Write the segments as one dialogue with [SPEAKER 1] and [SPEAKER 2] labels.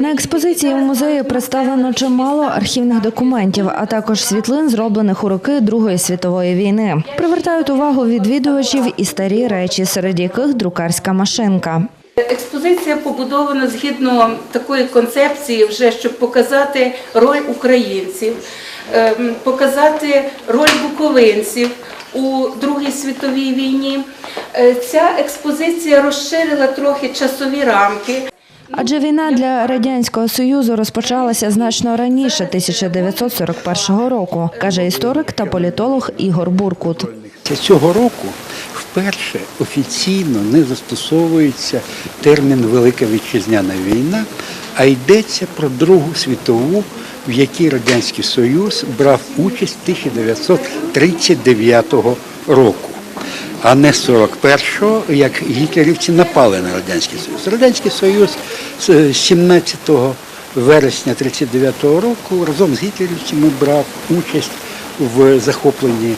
[SPEAKER 1] На експозиції в музеї представлено чимало архівних документів, а також світлин, зроблених у роки Другої світової війни. Привертають увагу відвідувачів і старі речі, серед яких друкарська машинка.
[SPEAKER 2] Експозиція побудована згідно такої концепції, вже щоб показати роль українців, ем, показати роль буковинців у Другій світовій війні. Е, Ця експозиція розширила трохи часові рамки.
[SPEAKER 1] Адже війна для радянського союзу розпочалася значно раніше 1941 року, каже історик та політолог Ігор Буркут.
[SPEAKER 3] Цього року вперше офіційно не застосовується термін Велика Вітчизняна війна, а йдеться про Другу світову, в якій Радянський Союз брав участь 1939 року, а не 41-го, як гітлерівці напали на Радянський Союз. Радянський Союз з 17 вересня 1939 року разом з гітлерівцями брав участь в захопленні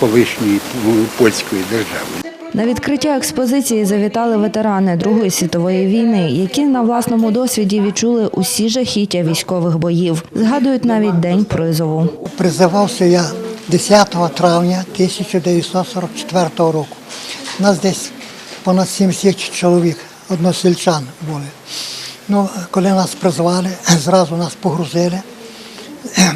[SPEAKER 3] колишньої ну, польської держави.
[SPEAKER 1] На відкриття експозиції завітали ветерани Другої світової війни, які на власному досвіді відчули усі жахіття військових боїв. Згадують навіть день призову.
[SPEAKER 4] Призивався я 10 травня 1944 року. Нас десь понад 70 чоловік, односельчан були. Ну, коли нас призвали, зразу нас погрузили.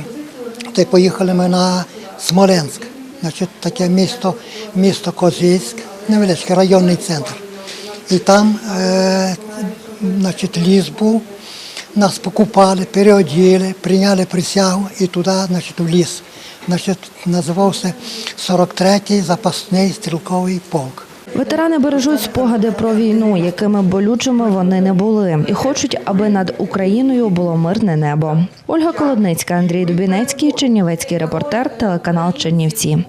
[SPEAKER 4] Й поїхали ми на Смоленськ. Значить, таке місто, місто Козицьк, невеличкий районний центр. І там, е, значить, ліс був, нас покупали, переоділи, прийняли присягу і туди, значить, в ліс. Значить, називався 43-й запасний стрілковий полк.
[SPEAKER 1] Ветерани бережуть спогади про війну, якими болючими вони не були, і хочуть, аби над Україною було мирне небо. Ольга Колодницька, Андрій Дубінецький, Чернівецький репортер, телеканал Чернівці.